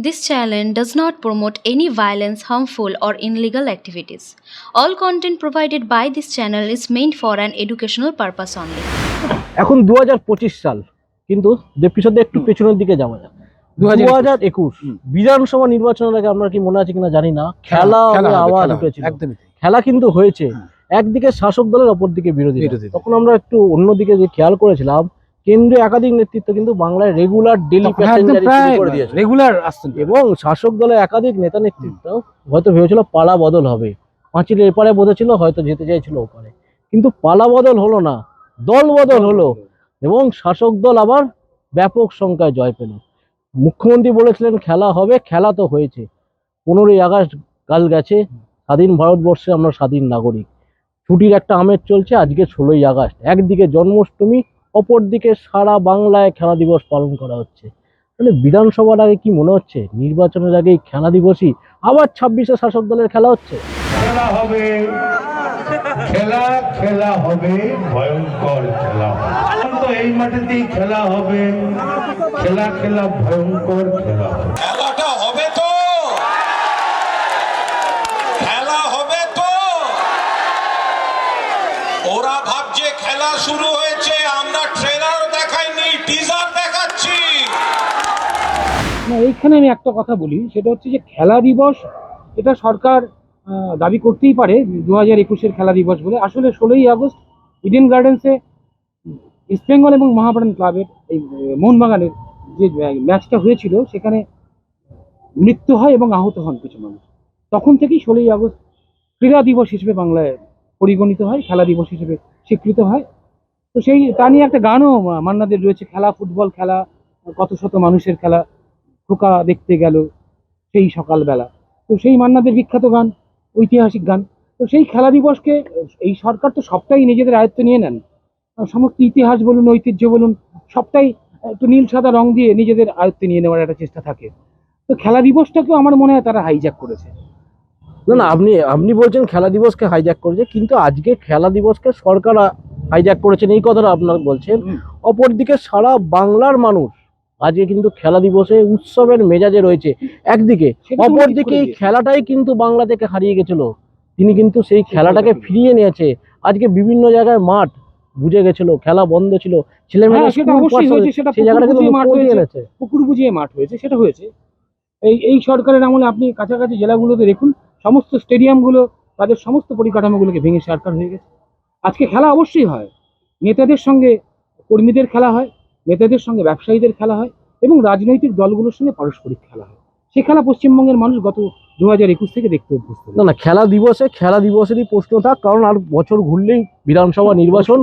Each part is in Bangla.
This channel does not promote any violence, harmful, or illegal activities. All content provided by this channel is meant for an educational purpose only. এখন দু সাল কিন্তু এপিসোডে একটু পেছনের দিকে যাওয়া যাক। দু 2021 হাজার একুশ। বিধানসভা নির্বাচনের আগে আপনার কি মনে আছে কিনা জানি না। খেলা আওয়াজ উঠেছিল। খেলা কিন্তু হয়েছে। হ্যাঁ। একদিকে শাসক দলের অপর দিকে বিরোধী বিরোধী তখন আমরা একটু অন্যদিকে যে খেয়াল করেছিলাম কেন্দ্রীয় একাধিক নেতৃত্ব কিন্তু বাংলায় রেগুলার ডেলি করে দিয়েছে। রেগুলার আসছেন। এবং শাসক দলের একাধিক নেতা নেতৃত্ব হয়তো ভেবেছিল পালা বদল হবে। পাঁচিলের এপারে বোধেছিল হয়তো যেতে চাইছিল ওপারে। কিন্তু পালা বদল হলো না দল বদল হলো এবং শাসক দল আবার ব্যাপক সংখ্যায় জয় পেল। মুখ্যমন্ত্রী বলেছিলেন খেলা হবে খেলা তো হয়েছে। পনেরোই আগস্ট কাল গেছে স্বাধীন ভারতবর্ষে আমরা স্বাধীন নাগরিক। ছুটির একটা আমেজ চলছে আজকে ষোলোই আগস্ট। একদিকে জন্মাষ্টমী অপরদিকে সারা বাংলায় খেলা দিবস পালন করা হচ্ছে। তাহলে বিধানসভার আগে কি মনে হচ্ছে? নির্বাচনের আগেই খেলা দিবসই? আবার ছাব্বিশে শাসক দলের খেলা হচ্ছে? খেলা খেলা হবে। ভয়ঙ্কর খেলা এই মাঠেতেই খেলা হবে। খেলা খেলা, ভয়ঙ্কর খেলা হবে তো খেলা হবে তো ওরা খেলা শুরু হয়েছে, আমরা ট্রেলার দেখাইনি টিজার দেখাচ্ছি। না, এইখানে আমি একটা কথা বলি, সেটা হচ্ছে যে খেলা দিবস, এটা সরকার দাবি করতেই পারে দু হাজার একুশের খেলা দিবস বলে। আসলে ষোলোই আগস্ট ইডেন গার্ডেন্সে ইস্টবেঙ্গল এবং মহাপ্রাণ ক্লাবের এই মোহনবাগানের যে ম্যাচটা হয়েছিল, সেখানে মৃত্যু হয় এবং আহত হন কিছু মানুষ। তখন থেকেই ষোলোই আগস্ট ক্রীড়া দিবস হিসেবে বাংলায় পরিগণিত হয়, খেলা দিবস হিসেবে স্বীকৃত হয়। তো সেই, তা নিয়ে একটা গানও মান্নাদের রয়েছে খেলা, ফুটবল খেলা, কত শত মানুষের খেলা, খোকা দেখতে গেল সেই সকালবেলা। তো সেই মান্নাদের বিখ্যাত গান, ঐতিহাসিক গান। তো সেই খেলা দিবসকে, এই সরকার তো সবটাই নিজেদের আয়ত্ত নিয়ে নেন। সমস্ত ইতিহাস বলুন, ঐতিহ্য বলুন, সবটাই একটু নীল সাদা রং দিয়ে নিজেদের আয়ত্তে নিয়ে নেওয়ার একটা চেষ্টা থাকে। তো খেলা দিবসটাকেও আমার মনে হয় তারা হাইজ্যাক করেছে। না না আপনি আপনি বলছেন খেলা দিবসকে হাইজ্যাক করেছে কিন্তু আজকে খেলা দিবসকে সরকার হাইজ্যাক করেছেন এই কথাটা আপনার বলছেন। অপরদিকে সারা বাংলার মানুষ আজকে কিন্তু খেলা দিবসে উৎসবের মেজাজে রয়েছে। একদিকে অপরদিকে এই খেলাটাই কিন্তু বাংলা থেকে হারিয়ে গেছিল। তিনি কিন্তু সেই খেলাটাকে ফিরিয়ে নিয়েছে। আজকে বিভিন্ন জায়গায় মাঠ বুঝে গেছিল খেলা বন্ধ ছিল। ছেলেমেয়েরা হ্যাঁ, সেই জায়গাটা পুকুর বুঝিয়ে মাঠ হয়েছে সেটা হয়েছে। এই এই সরকারের আমলে আপনি কাছাকাছি জেলাগুলোতে দেখুন সমস্ত স্টেডিয়ামগুলো তাদের সমস্ত পরিকাঠামোগুলোকে ভেঙে সরকার হয়ে গেছে। আজকে খেলা অবশ্যই হয়। নেতাদের সঙ্গে কর্মীদের খেলা হয় নেতাদের সঙ্গে ব্যবসায়ীদের খেলা হয় এবং রাজনৈতিক দলগুলোর সঙ্গে পারস্পরিক খেলা হয়। সে খেলা পশ্চিমবঙ্গের মানুষ গত দু হাজার একুশ থেকে দেখতে অভ্যস্ত না না খেলা দিবসে খেলা দিবসেরই প্রশ্ন থাক কারণ আর বছর ঘুরলেই বিধানসভা নির্বাচন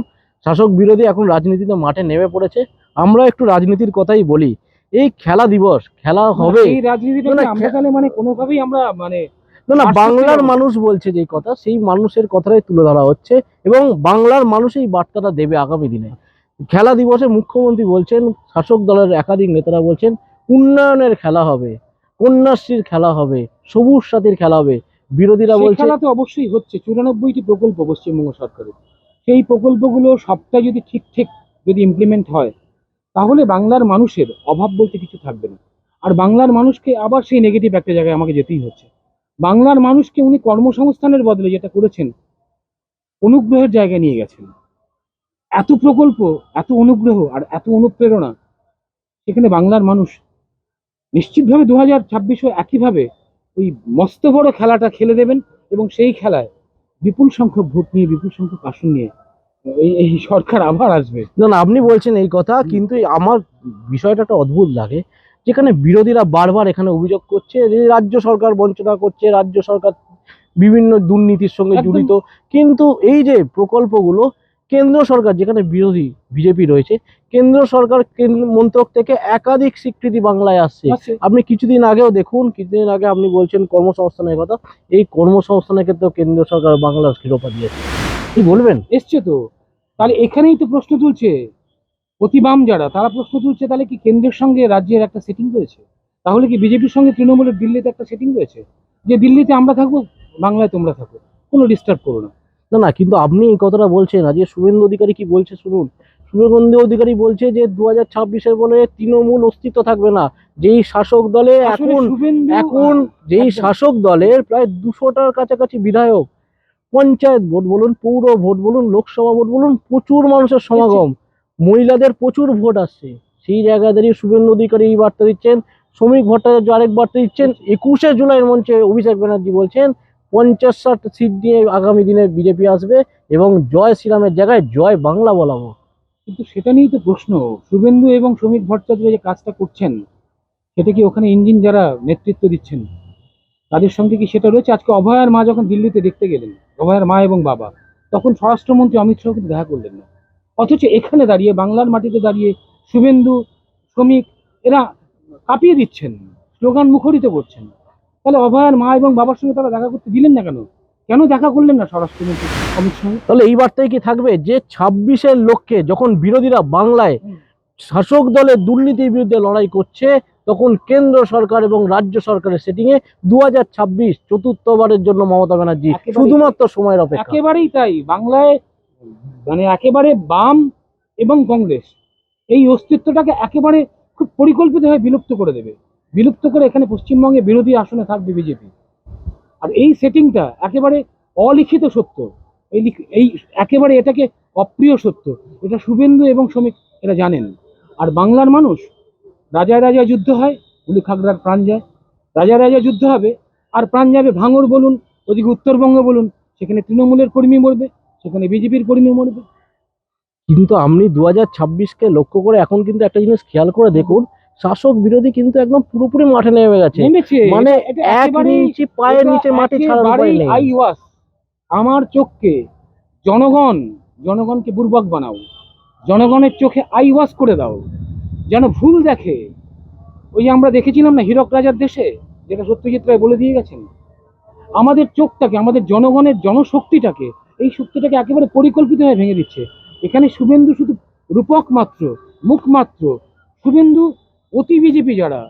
শাসক বিরোধী এখন রাজনীতিতে মাঠে নেমে পড়েছে। আমরা একটু রাজনীতির কথাই বলি। এই খেলা দিবস খেলা হবে। এই রাজনীতিটা আমরা তাহলে মানে কোনোভাবেই আমরা মানে না না বাংলার মানুষ বলছে যে কথা সেই মানুষের কথাটাই তুলে ধরা হচ্ছে এবং বাংলার মানুষ এই বার্তাটা দেবে আগামী দিনে। খেলা দিবসে মুখ্যমন্ত্রী বলছেন শাসক দলের একাধিক নেতারা বলছেন উন্নয়নের খেলা হবে কন্যাশ্রীর খেলা হবে সবুজ সাথীর খেলা হবে। বিরোধীরা বলছে খেলা তো অবশ্যই হচ্ছে চুরানব্বইটি প্রকল্প পশ্চিমবঙ্গ সরকারের। সেই প্রকল্পগুলো সবটাই যদি ঠিক ঠিক যদি ইমপ্লিমেন্ট হয় তাহলে বাংলার মানুষের অভাব বলতে কিছু থাকবে না। আর বাংলার মানুষকে আবার সেই নেগেটিভ একটা জায়গায় আমাকে যেতেই হচ্ছে। বাংলার মানুষকে উনি কর্মসংস্থানের বদলে যেটা করেছেন, অনুগ্রহের জায়গায় নিয়ে গেছেন। এত প্রকল্প, এত অনুগ্রহ আর এত অনুপ্রেরণা সেখানে বাংলার মানুষ নিশ্চিতভাবে দু হাজার ছাব্বিশও একইভাবে ওই মস্ত বড় খেলাটা খেলে দেবেন এবং সেই খেলায় বিপুল সংখ্যক ভোট নিয়ে, বিপুল সংখ্যক আসন নিয়ে এই এই সরকার আবার আসবে। না না আপনি বলছেন এই কথা, কিন্তু আমার বিষয়টা একটা অদ্ভুত লাগে। যেখানে বিরোধীরা বারবার এখানে অভিযোগ করছে যে রাজ্য সরকার বঞ্চনা করছে রাজ্য সরকার বিভিন্ন দুর্নীতির সঙ্গে জড়িত। কিন্তু এই যে প্রকল্পগুলো কেন্দ্র সরকার যেখানে বিরোধী বিজেপি রয়েছে কেন্দ্র সরকার মন্ত্রক থেকে একাধিক স্বীকৃতি বাংলায় আসছে। আপনি কিছুদিন আগেও দেখুন কিছুদিন আগে আপনি বলছেন কর্মসংস্থানের কথা এই কর্মসংস্থানের ক্ষেত্রেও কেন্দ্র সরকার বাংলার শিরোপা দিয়েছে। কি বলবেন? এসছে তো। তাহলে এখানেই তো প্রশ্ন তুলছে। প্রতিবাম যারা তারা প্রশ্ন তুলছে তাহলে কি কেন্দ্রের সঙ্গে রাজ্যের একটা সেটিং রয়েছে? তাহলে কি বিজেপির সঙ্গে তৃণমূলের দিল্লিতে একটা সেটিং রয়েছে? যে দিল্লিতে আমরা থাকব বাংলায় তোমরা থাকো কোনো ডিস্টার্ব করো না। না না কিন্তু আপনি এই কথাটা বলছেন আজকে শুভেন্দু অধিকারী কি বলছে শুনুন? শুভেন্দু অধিকারী বলছে যে দু হাজার ছাব্বিশের বলে তৃণমূল অস্তিত্ব থাকবে না। যেই শাসক দলে এখন এখন যেই শাসক দলের প্রায় দুশোটার কাছাকাছি বিধায়ক পঞ্চায়েত ভোট বলুন পৌর ভোট বলুন লোকসভা ভোট বলুন প্রচুর মানুষের সমাগম। মহিলাদের প্রচুর ভোট আসছে। সেই জায়গায় দাঁড়িয়ে শুভেন্দু অধিকারী এই বার্তা দিচ্ছেন, শ্রমিক ভট্টাচার্য আরেক বার্তা দিচ্ছেন, একুশে জুলাইয়ের মঞ্চে অভিষেক ব্যানার্জি বলছেন, পঞ্চাশ ষাট সিট নিয়ে আগামী দিনে বিজেপি আসবে এবং জয় শ্রীরামের জায়গায় জয় বাংলা বলাবো কিন্তু সেটা নিয়েই তো প্রশ্ন। শুভেন্দু এবং শ্রমিক ভট্টাচার্য যে কাজটা করছেন, সেটা কি ওখানে ইঞ্জিন যারা নেতৃত্ব দিচ্ছেন, তাদের সঙ্গে কি সেটা রয়েছে? আজকে অভয়ার মা যখন দিল্লিতে দেখতে গেলেন, অভয়ার মা এবং বাবা, তখন স্বরাষ্ট্রমন্ত্রী অমিত শাহ কিন্তু দেখা করলেন না। অথচ এখানে দাঁড়িয়ে বাংলার মাটিতে দাঁড়িয়ে শুভেন্দু শ্রমিক এরা কাঁপিয়ে দিচ্ছেন স্লোগান মুখরিত করছেন। তাহলে অভয়ার মা এবং বাবার সঙ্গে তারা দেখা করতে দিলেন না কেন? কেন দেখা করলেন না স্বরাষ্ট্রমন্ত্রী অমিত শাহ? তাহলে এই বার্তায় কি থাকবে যে ছাব্বিশের লক্ষ্যে যখন বিরোধীরা বাংলায় শাসক দলের দুর্নীতির বিরুদ্ধে লড়াই করছে তখন কেন্দ্র সরকার এবং রাজ্য সরকারের সেটিং এ দু হাজার ছাব্বিশ চতুর্থবারের জন্য মমতা ব্যানার্জি শুধুমাত্র সময়ের অপেক্ষা। একেবারেই তাই। বাংলায় মানে একেবারে বাম এবং কংগ্রেস, এই অস্তিত্বটাকে একেবারে খুব পরিকল্পিতভাবে বিলুপ্ত করে দেবে। বিলুপ্ত করে এখানে পশ্চিমবঙ্গে বিরোধী আসনে থাকবে বিজেপি। আর এই সেটিংটা একেবারে অলিখিত সত্য। এই এই একেবারে এটাকে অপ্রিয় সত্য। এটা শুভেন্দু এবং শ্রমিক এরা জানেন। আর বাংলার মানুষ রাজায় রাজায় যুদ্ধ হয় উলি খাগড়ার প্রাণ যায়। রাজায় রাজায় যুদ্ধ হবে, আর প্রাণ যাবে ভাঙর বলুন, ওদিকে উত্তরবঙ্গ বলুন, সেখানে তৃণমূলের কর্মী মরবে। সেখানে বিজেপির কর্মী মরবে কিন্তু আপনি দু হাজার ছাব্বিশকে লক্ষ্য করে এখন কিন্তু একটা জিনিস খেয়াল করে দেখুন শাসক বিরোধী কিন্তু একদম পুরোপুরি মাঠে নেমে গেছে। মানে এক ইঞ্চি পায়ের নিচে মাটি ছাড়ার উপায় নেই। আই ওয়াশ আমার চোখকে জনগণ জনগণকে বুর্বক বানাও। জনগণের চোখে আই ওয়াশ করে দাও। যেন ভুল দেখে। ওই যে আমরা দেখেছিলাম না হীরক রাজার দেশে? যেটা সত্যজিৎ রায় বলে দিয়ে গেছেন? আমাদের চোখটাকে আমাদের জনগণের জনশক্তিটাকে এই শক্তিটাকে একেবারে পরিকল্পিতভাবে ভেঙে দিচ্ছে। এখানে শুভেন্দু শুধু রূপক মাত্র মুখ মাত্র। শুভেন্দু অতি বিজেপি যারা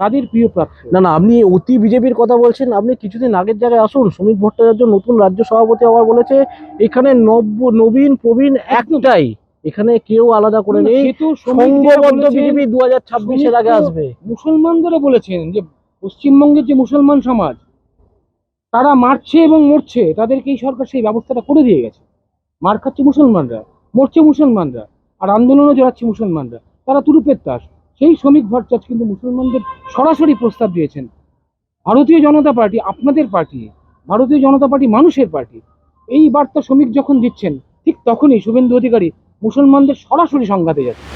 তাদের প্রিয় প্রাপ্য না না আপনি অতি বিজেপির কথা বলছেন আপনি কিছুদিন আগের জায়গায় আসুন শ্রমিক ভট্টাচার্য নতুন রাজ্য সভাপতি আবার বলেছে এখানে নব্য নবীন প্রবীণ। একটাই। এখানে কেউ আলাদা করে নেই। সংঘবদ্ধ বিজেপি দু হাজার ছাব্বিশের আগে আসবে। মুসলমানদেরও বলেছেন যে পশ্চিমবঙ্গের যে মুসলমান সমাজ তারা মারছে এবং মরছে তাদেরকে এই সরকার সেই ব্যবস্থাটা করে দিয়ে গেছে। মার খাচ্ছে মুসলমানরা, মরছে মুসলমানরা, আর আন্দোলনও জড়াচ্ছে মুসলমানরা। তারা তুরুপের তাস। সেই শ্রমিক ভট্টাচার্য কিন্তু মুসলমানদের সরাসরি প্রস্তাব দিয়েছেন। ভারতীয় জনতা পার্টি আপনাদের পার্টি, ভারতীয় জনতা পার্টি মানুষের পার্টি। এই বার্তা শ্রমিক যখন দিচ্ছেন, ঠিক তখনই শুভেন্দু অধিকারী মুসলমানদের সরাসরি সংঘাতে যাচ্ছে।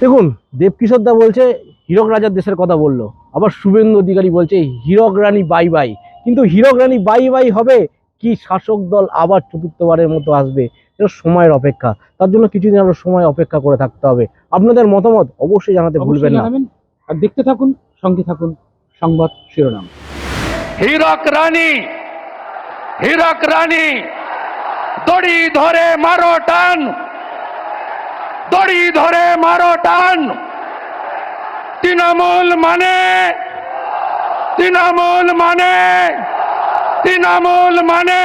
দেখুন দেবকিশোর দা বলছে, হীরক রাজার দেশের কথা বলল। আবার শুভেন্দু অধিকারী বলছে, হীরক রানী, বাই বাই। কিন্তু হীরক রানী বাই বাই হবে কি শাসক দল আবার চতুর্থবারের মতো আসবে? এটা সময়ের অপেক্ষা। তার জন্য কিছুদিন আরও সময় অপেক্ষা করে থাকতে হবে। আপনাদের মতামত অবশ্যই জানাতে ভুলবেন না। আর দেখতে থাকুন সঙ্গে থাকুন সংবাদ শিরোনাম। হীরক রানী হীরক রানী দড়ি ধরে মারো টান। দড়ি ধরে মারো টান। তৃণমূল মানে তৃণমূল মানে তৃণমূল মানে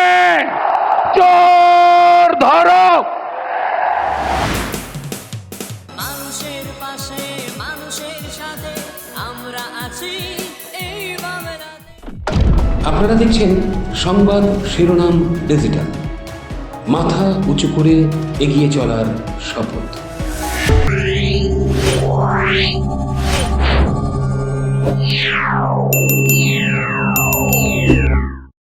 চোর ধরো মানুষের পাশে মানুষের সাথে আমরা আছি আপনারা দেখছেন সংবাদ শিরোনাম ডিজিটাল মাথা উঁচু করে এগিয়ে চলার শপথ Wow.